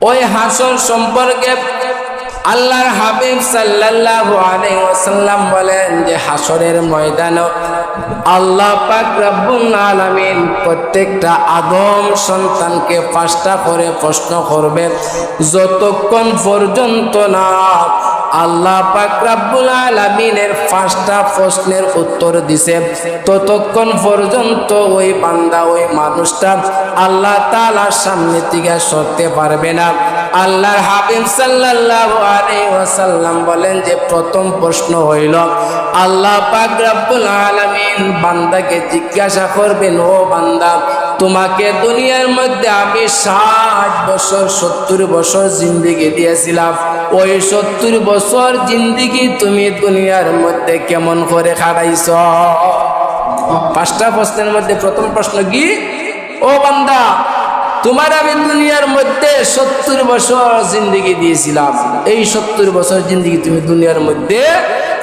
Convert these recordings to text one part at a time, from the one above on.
ওই হাসর সম্পর্কে আল্লাহর হাবিব সাল্লাল্লাহু আলাইহি ওয়াসাল্লাম বলেন যে হাসরের ময়দান আল্লাহ পাক রব্বুল আলামিন প্রত্যেকটা আদম সন্তানকে পাঁচটা করে প্রশ্ন করবে যতক্ষণ পর্যন্ত না আল্লাহ পাক রব্বুল আলামিনের পাঁচটা প্রশ্নের উত্তর দিছে। ততক্ষণ পর্যন্ত ওই বান্দা, ওই মানুষটা আল্লাহ তাআলার সামনে থেকে সরতে পারবে না। আল্লাহর হাবিব সাল্লাল্লাহু আলাইহি ওয়াসাল্লাম বলেন যে, প্রথম প্রশ্ন হইল, আল্লাহ পাক রব্বুল আলামিন বান্দাকে জিজ্ঞাসা করবেন, ও বান্দা তোমাকে দুনিয়ার মধ্যে আমি ষাট বছর, সত্তর বছর জিন্দিগি দিয়েছিলাম। ওই সত্তর বছর জিন্দিগি তুমি দুনিয়ার মধ্যে কেমন করে খাটাইছ পাঁচটা প্রশ্নের মধ্যে প্রথম প্রশ্ন কি? ও বান্দা, তোমার আমি দুনিয়ার মধ্যে সত্তর বছর জিন্দিগি দিয়েছিলাম। এই সত্তর বছর জিন্দিগি তুমি দুনিয়ার মধ্যে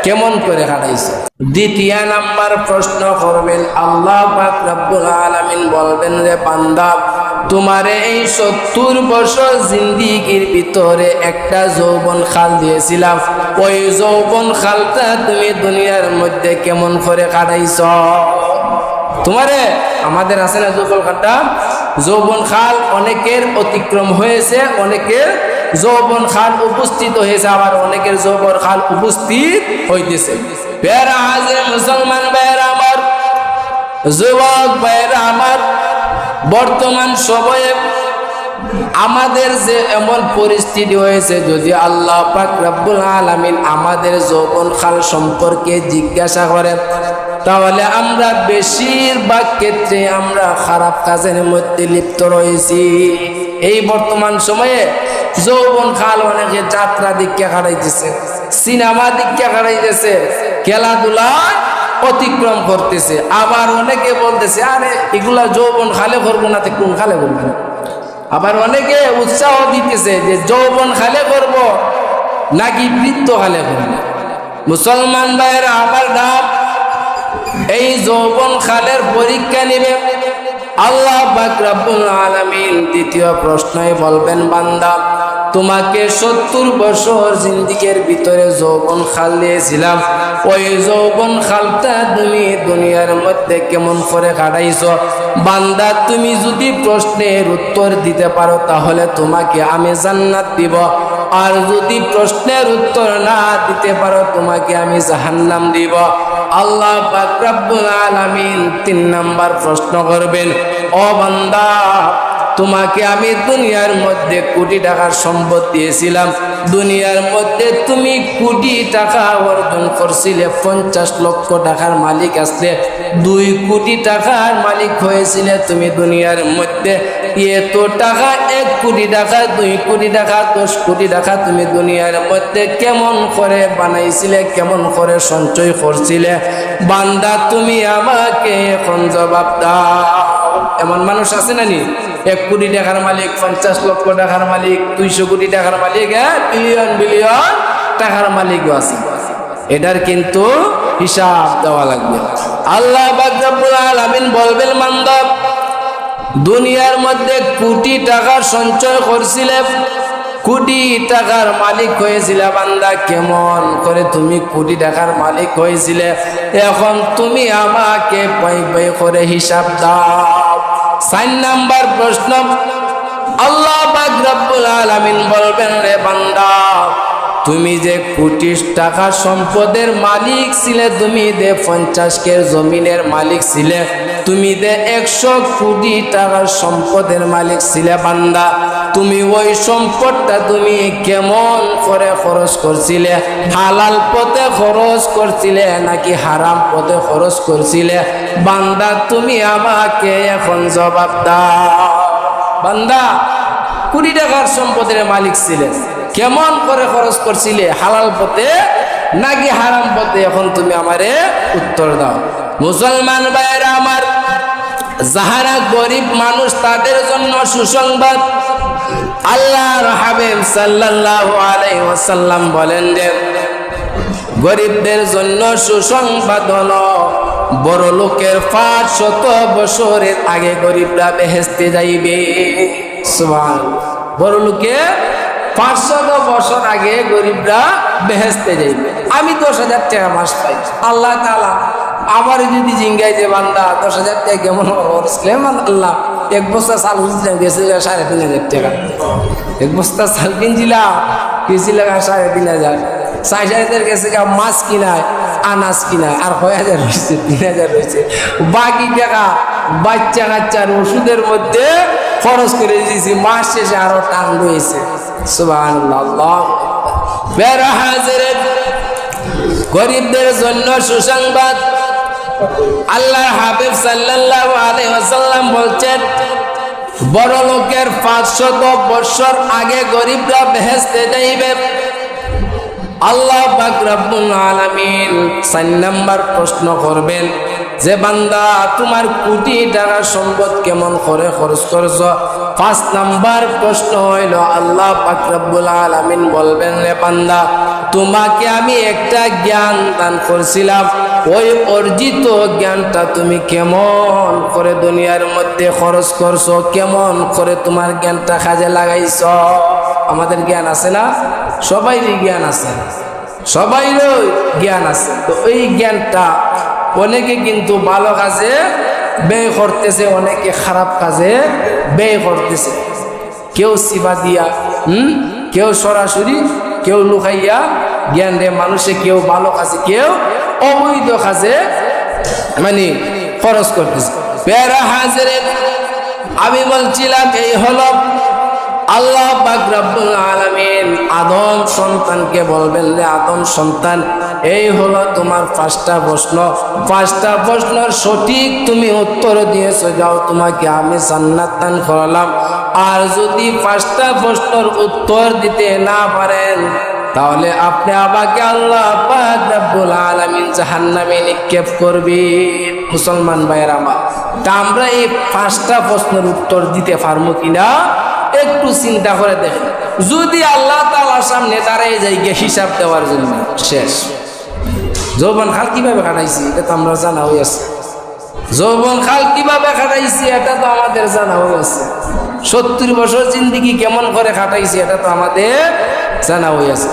কেমন করে কাটাইছো দ্বিতীয় নাম্বার প্রশ্ন করবেন আল্লাহ রব্বুল আলামিন বলবেন রে বান্দা, তোমারে এই সত্তর বছর জিন্দিগির ভিতরে একটা যৌবন খাল দিয়েছিলাম। ওই যৌবন খালটা তুমি দুনিয়ার মধ্যে কেমন করে কাটাইছ? তোমারে, আমাদের আছে না যৌবন খালটা? যৌবন খাল অনেকের অতিক্রম হয়েছে, অনেকের যৌবন খাল উপস্থিত হয়েছে, আবার অনেকের যৌবন খাল উপস্থিত হইতেছে। বেড়া হাজির মুসলমান বেড়া আমার, যুবক বেড়া আমার, বর্তমান সময়ে আমাদের যে এমন পরিস্থিতি হয়েছে, যদি আল্লাহ পাক রব্বুল আলামিন আমাদের যৌবন খাল সম্পর্কে জিজ্ঞাসা করেন, তাহলে আমরা বেশিরভাগ ক্ষেত্রে আমরা খারাপ কাজের মধ্যে লিপ্ত রয়েছি। এই বর্তমান সময়ে যৌবন খাল অনেকে যাত্রা দীক্ষা কাটাইতেছে সিনেমা দীক্ষা কাটাইতেছে খেলাধুলা অতিক্রম করতেছে। আবার অনেকে বলতেছে, আরে, এগুলা যৌবন খালে করব না কোন খালে করব না? আবার অনেকে উৎসাহ দিতেছে যে, যৌবন খালে করব নাকি বৃত্ত খালে করব? মুসলমান ভাইয়েরা, আমার নাম, এই যৌবন খালের পরীক্ষা নিবে। আল্লাহ বাকরাবুল আলমিন দ্বিতীয় প্রশ্নই বলবেন, বান্দা তোমাকে সত্তর বছর জিন্দিগের ভিতরে যৌবন খাল দিয়েছিলাম। ওই যৌবন খালটা তুমি দুনিয়ার মধ্যে কেমন করে কাটাইছ? বান্দা, তুমি যদি প্রশ্নের উত্তর দিতে পারো, তাহলে তোমাকে আমি জান্নাত দিব। আর যদি প্রশ্নের উত্তর না দিতে পারো, তোমাকে আমি জাহান্নাম দিব। আল্লাহ বাকরাবুল আলামিন তিন নাম্বার প্রশ্ন করবেন, ও বান্দা তোমাকে আমি দুনিয়ার মধ্যে কোটি টাকার সম্পদ দিয়েছিলাম। দুনিয়ার মধ্যে তুমি কোটি টাকা অর্জন করছিলে, পঞ্চাশ লক্ষ টাকার মালিক আসলে। দুই কোটি টাকার মালিক হয়েছিলে তুমি দুনিয়ার মধ্যে। এত টাকা, এক কোটি টাকা, দুই কোটি টাকা, দশ কোটি টাকা তুমি দুনিয়ার মধ্যে কেমন করে বানাইছিলে, কেমন করে সঞ্চয় করছিলে? বান্দা, তুমি আমাকে এখন জবাব দাও। এমন মানুষ আছে না নি? এক কোটি টাকার মালিক, পঞ্চাশ লক্ষ টাকার মালিক, দুইশো কোটি টাকার মালিক হ্যাঁ বিলিয়ন বিলিয়ন টাকার মালিকও আছে। এটার কিন্তু হিসাব দেওয়া লাগবে। আল্লাহ আলামিন বলবেন মান্দব দুনিয়ার মধ্যে কোটি টাকার সঞ্চয় করছিলে, কোটি টাকার মালিক হয়েছিলে, বান্দা, কেমন করে তুমি কোটি টাকার মালিক হয়েছিলে, এখন তুমি আমাকে পাই পাই করে হিসাব দাও। সাইন নাম্বার প্রশ্ন। আল্লাহ রব্বুল আলামিন বলবেন রে বান্দা, তুমি যে কোটি টাকা সম্পদের মালিক ছিলে, তুমি দে পঞ্চাশ কের জমিনের মালিক ছিলে তুমি দে একশো কোটি টাকার সম্পদের মালিক ছিলে বান্দা। তুমি ওই সম্পদটা তুমি কেমন করে খরচ করছিলে? হালাল পথে খরচ করছিলে নাকি হারাম পথে খরচ করছিলে? বান্দা, তুমি আমাকে এখন জবাব দাও। বান্দা, কোটি টাকার সম্পদের মালিক ছিলেন কেমন করে খরচ করছিলে? হালাল পথে নাকি হারাম পথে? এখন তুমি আমারে উত্তর দাও। মুসলমান ভাইয়েরা, আমার যাহারা গরিব মানুষ, তাদের জন্য সুসংবাদ। আল্লাহর হাবিব সাল্লাল্লাহু আলাইহি ওয়াসাল্লাম বলেন যে, গরিবদের জন্য সুসংবাদ হলো বড় লোকের পাঁচ শত বছরের আগে গরিবরা বেহেস্তে যাইবে। বড় লোকে পাঁচশত বছর আগে গরিবরা বেহেস্তে যাইবে। আমি দশ হাজার টাকা মাস পাই। আল্লাহ তালা আমার যদি জিঙ্গাই যে বান্দা দশ হাজার টাকা কেমন আল্লাহ এক বস্তা চাল গেছিল সাড়ে তিন হাজার টাকা। এক বস্তা চাল কিনছিলাম গেছিলাম সাড়ে তিন হাজার। সাড়ে চার হাজার গেছে মাছ কিনায়, আনাজ কিনায়, আর কয় হাজার রয়েছে তিন হাজার রয়েছে বাকি টাকা বাচ্চা কাচ্চার ওষুধের মধ্যে খরচ করে দিয়েছি, মাস শেষে আরও টান রয়েছে। হাজিরের গরিবদের জন্য সুসংবাদ। আল্লাহ হাবিব সাল্লাল্লাহু আলাইহি ওয়াসাল্লাম বলছেন, বড় লোকের পাঁচশত বছর আগে গরিবরা বেহেস্তে যাইবে। আল্লাহ পাক রব্বুল আলামিন চার নাম্বার প্রশ্ন করবেন, যে বান্দা, তোমার কোটি টাকা সম্পদ কেমন করে খরচ করছ? পাঁচ নাম্বার প্রশ্ন হইল, আল্লাহ পাক রব্বুল আলামিন বলবেন রে বান্দা তোমাকে আমি একটা জ্ঞান দান করছিলাম। ওই অর্জিত জ্ঞানটা তুমি কেমন করে দুনিয়ার মধ্যে খরচ করছ? কেমন করে তোমার জ্ঞানটা কাজে লাগাইছ? আমাদের জ্ঞান আছে না? সবাইরই জ্ঞান আছে। সবাইরই জ্ঞান আছে। তো এই জ্ঞানটা অনেকে কিন্তু ভালো কাজে ব্যয় করতেছে, অনেকে খারাপ কাজে ব্যয় করতেছে। কেউ সিবা দিয়া, হুম? কেউ সরাসরি কেউ লুকাইয়া জ্ঞান দেয়, মানুষে কেউ ভালো কাজে, কেউ অবৈধ কাজে মানে খরচ করতেছে। পেরা হাজারে আমি বলছিলাম, এই হল আল্লাহ আলামিন আদম সন্তানকে বলবেন আদম সন্তান এই হলো তোমার পাঁচটা প্রশ্ন। পাঁচটা প্রশ্নের সঠিক তুমি উত্তর দিয়েছ, যাও তোমাকে আমি জান্নাত করলাম। আর যদি পাঁচটা প্রশ্নের উত্তর দিতে না পারেন, তাহলে আপনি আমাকে আল্লাহ আলামিন জাহান্নামে নিক্ষেপ করবেন। মুসলমান ভাইয়ের আমার, তা আমরা এই পাঁচটা প্রশ্নের উত্তর দিতে পারব কিনা? একটু চিন্তা করে দেখেন। যদি আল্লাহ তালার সামনে দাঁড়াই যাই হিসাব দেওয়ার জন্য, শেষ। যৌবন খাল কীভাবে খাটাইছি, এটা তো আমরা জানা হয়ে আছে। যৌবন খাল কীভাবে খাটাইছি, এটা তো আমাদের জানা হয়ে আছে। সত্তর বছর জিন্দিগি কেমন করে খাটাইছি, এটা তো আমাদের জানা হয়ে আছে।